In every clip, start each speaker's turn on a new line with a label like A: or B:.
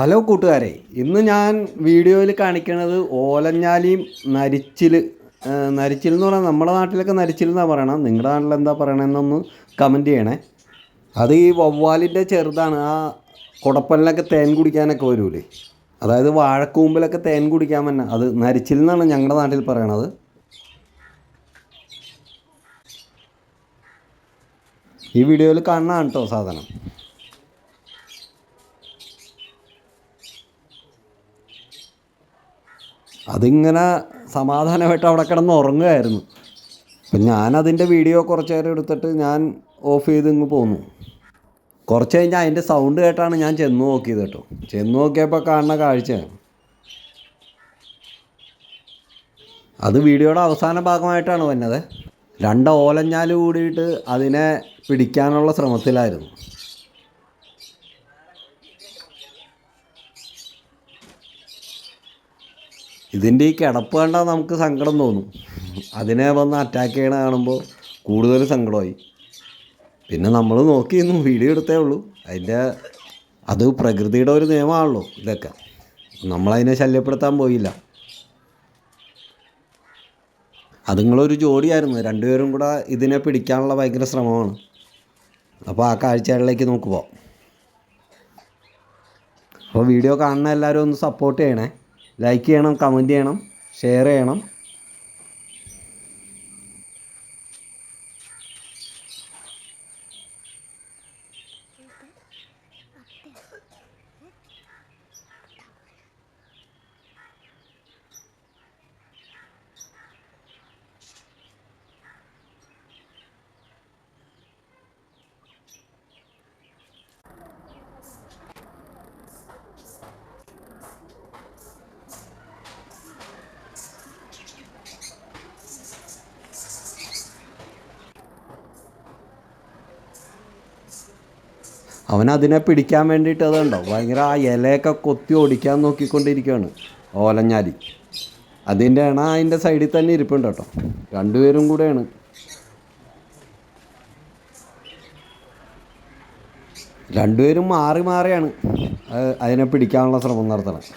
A: Hello കൂട്ടുകാരെ ഇന്ന് ഞാൻ വീഡിയോയിൽ കാണിക്കുന്നത് ഓലഞ്ഞാലിയും നരിച്ചിൽ നരിച്ചിൽ എന്ന് പറഞ്ഞാൽ നമ്മുടെ നാട്ടിലൊക്കെ നരിച്ചിൽ എന്നാണ് പറയണം? നിങ്ങളുടെ നാട്ടിൽ എന്താ പറയണമെന്നൊന്ന് കമന്റ് ചെയ്യണേ. അത് ഈ വവ്വാലിന്റെ ചെറുതാണ് ആ കുടപ്പലിനൊക്കെ തേൻ കുടിക്കാനൊക്കെ വരൂലേ? അതായത് വാഴക്കൂമ്പിലൊക്കെ തേൻ കുടിക്കാൻ തന്നെ അത് നരിച്ചിൽ എന്നാണ് ഞങ്ങളുടെ നാട്ടിൽ പറയണത്. ഈ വീഡിയോയിൽ കാണാൻ കേട്ടോ സാധനം. അതിങ്ങനെ സമാധാനമായിട്ട് അവിടെ കിടന്ന് ഉറങ്ങുമായിരുന്നു അപ്പം ഞാനതിന്റെ വീഡിയോ കുറച്ച് നേരം എടുത്തിട്ട് ഞാൻ ഓഫ് ചെയ്ത് ഇങ്ങ് പോന്നു. കുറച്ച് കഴിഞ്ഞാൽ അതിന്റെ സൗണ്ട് കേട്ടാണ് ഞാൻ ചെന്ന് നോക്കിയത് കേട്ടോ. ചെന്ന് നോക്കിയപ്പോൾ കാണുന്ന കാഴ്ച. അത് വീഡിയോയുടെ അവസാന ഭാഗമായിട്ടാണ് വന്നത്. രണ്ട് ഓലഞ്ഞാൽ കൂടിയിട്ട് അതിനെ പിടിക്കാനുള്ള ശ്രമത്തിലായിരുന്നു. ഇതിന്റെ ഈ കിടപ്പ് കണ്ടാൽ നമുക്ക് സങ്കടം തോന്നും. അതിനെ വന്ന് അറ്റാക്ക് ചെയ്യണ കാണുമ്പോൾ കൂടുതൽ സങ്കടമായി. പിന്നെ നമ്മൾ നോക്കിയിരുന്നു വീഡിയോ എടുത്തേ ഉള്ളൂ. അതിന്റെ അത് പ്രകൃതിയുടെ ഒരു നിയമമാണല്ലോ ഇതൊക്കെ. നമ്മളതിനെ ശല്യപ്പെടുത്താൻ പോയില്ല. അതുങ്ങളൊരു ജോഡിയായിരുന്നു. രണ്ടുപേരും കൂടെ ഇതിനെ പിടിക്കാനുള്ള ഭയങ്കര ശ്രമമാണ്. അപ്പോൾ ആ കാഴ്ചകളിലേക്ക് നോക്കുമ്പോൾ അപ്പോൾ വീഡിയോ കാണുന്ന എല്ലാവരും ഒന്ന് സപ്പോർട്ട് ചെയ്യണേ. ലൈക്ക് ചെയ്യണം കമന്റ് ചെയ്യണം ഷെയർ ചെയ്യണം. അവൻ അതിനെ പിടിക്കാൻ വേണ്ടിയിട്ട് അതുണ്ടോ? ഭയങ്കര ആ ഇലയൊക്കെ കൊത്തി ഓടിക്കാൻ നോക്കിക്കൊണ്ടിരിക്കുകയാണ് ഓലഞ്ഞാലി. അതിന്റെ ആണ് അതിന്റെ സൈഡിൽ തന്നെ ഇരിപ്പുണ്ട് കേട്ടോ. രണ്ടുപേരും കൂടെയാണ്. രണ്ടുപേരും മാറി മാറിയാണ് അത് അതിനെ പിടിക്കാനുള്ള ശ്രമം നടത്തണത്.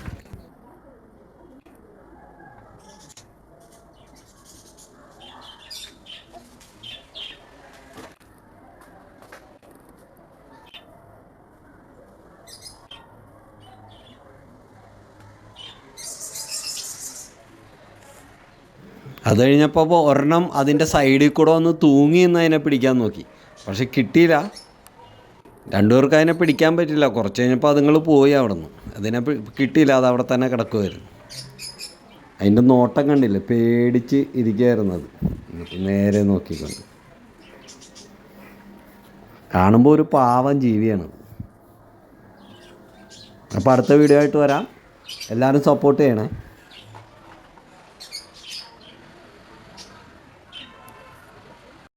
A: അത് കഴിഞ്ഞപ്പോൾ ഒരെണ്ണം അതിന്റെ സൈഡിൽ കൂടെ ഒന്ന് തൂങ്ങി നിന്ന് അതിനെ പിടിക്കാൻ നോക്കി. പക്ഷെ കിട്ടിയില്ല. രണ്ടുപേർക്ക് അതിനെ പിടിക്കാൻ പറ്റില്ല. കുറച്ച് കഴിഞ്ഞപ്പോൾ അതുങ്ങൾ പോയി അവിടെ നിന്ന് അതിനെ കിട്ടിയില്ല. അത് അവിടെ തന്നെ കിടക്കുമായിരുന്നു അതിന്റെ നോട്ടം കണ്ടില്ല? പേടിച്ച് ഇരിക്കുകയായിരുന്നു അത്. നേരെ നോക്കിക്കൊണ്ട്. കാണുമ്പോൾ ഒരു പാവം ജീവിയാണ് അപ്പോൾ അടുത്ത വീഡിയോ ആയിട്ട് വരാം. എല്ലാവരും സപ്പോർട്ട് ചെയ്യണേ.